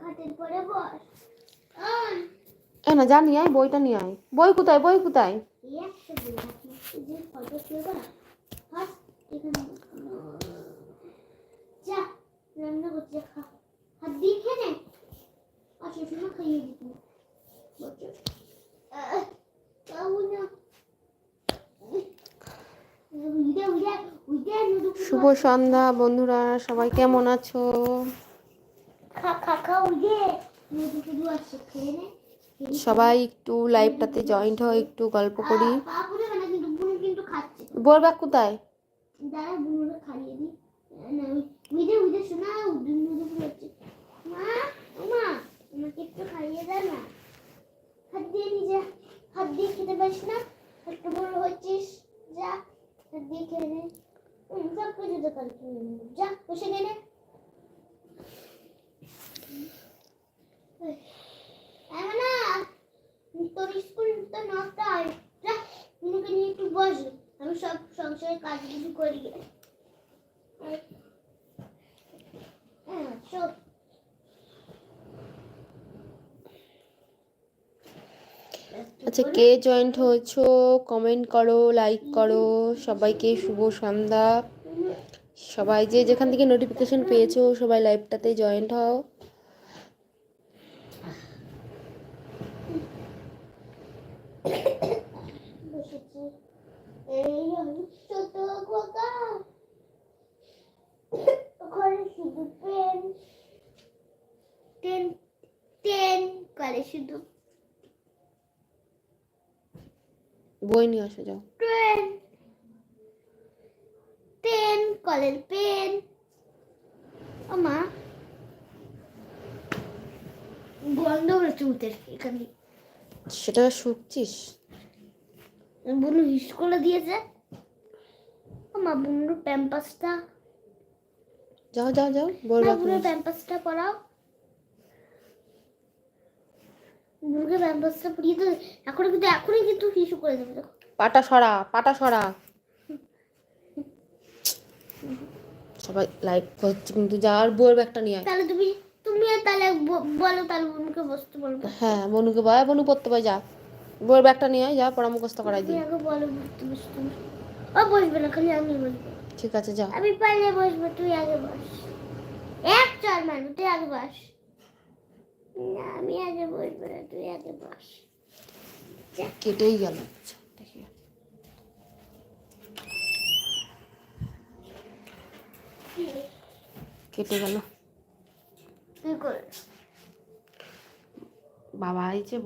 খাটের পরে বস। এ না যা নিয়ে আয় বইটা নিয়ে আয়। বই কোথায় বই কোথায়? নুডু শুভ সন্ধ্যা বন্ধুরা সবাই কেমন আছো? সবাই একটু লাইভটাতে জয়েন্ট হয়ে একটু গল্প করি। ব্যাগ কোথায়? দাঁড়া বুনুরে খাইয়ে দিই না উইদে উইদে শোনা উদুন উদুন হচ্ছে মা ও মা আমাকে একটু খাইয়ে দে না হাত দিয়ে নিজে হাত দিয়ে খেতে পারিস না একটু বড় হচ্ছিস যা হাত দিয়ে খেয়ে নে হুম, সব কিছু তো কাল খেয়ে নেব। যা বসে গেলে না নিয়ে একটু আমি সব সংসারের কাজ কিছু করি। হ্যাঁ আচ্ছা কে জয়েন্ট হয়েছো? কমেন্ট করো লাইক করো। সবাইকে শুভ সন্ধ্যা। সবাই যে যেখান থেকে নোটিফিকেশন পেয়েছ, সবাই লাইভটাতে জয়েন্ট হও। এই আমি ছোট খোকা ওখানে শুধু পেন টেন টেন করে শুধু বই নিয়ে আসো যাও। ট্রেন পেন কলের পেন ও মা। গন্ধ হচ্ছে উঠে এখানে। সেটা শুকছিস? বুনু হিস করে দিয়েছে। মা বুনুর প্যাম্পাসটা। যাও যাও যাও ব্যাগ বুনুর প্যাম্পাসটা পরাও বুনুকে প্যাম্পাসটা পরিয়ে তো এখন কিন্তু এখনই কিন্তু হিসু করে দেবে দেখো। পাটা সরা পাটা সরা। সবাই লাইক করছে কিন্তু যা আর বইয়ের ব্যাগটা নিয়ে তাহলে তুমি তুমি তাহলে বলো তাহলে বুনুকে বসতে বলব। হ্যাঁ বনুকে বয় বনু পড়তে পারে যা। বইয়ের ব্যাগটা নিয়ে আয় যা পড়া মুখস্থ করাই দিই আগে বলো বসতে বসতে ও বসবে না খালি আমি বসবো। ঠিক আছে যা। আমি পারলে বসবো তুই আগে বস। এক চল মানু তুই আগে বস। না আমি আগে বসবো না তুই আগে বস। কেটেই গেল। কেটে গেল। বাবা এই যে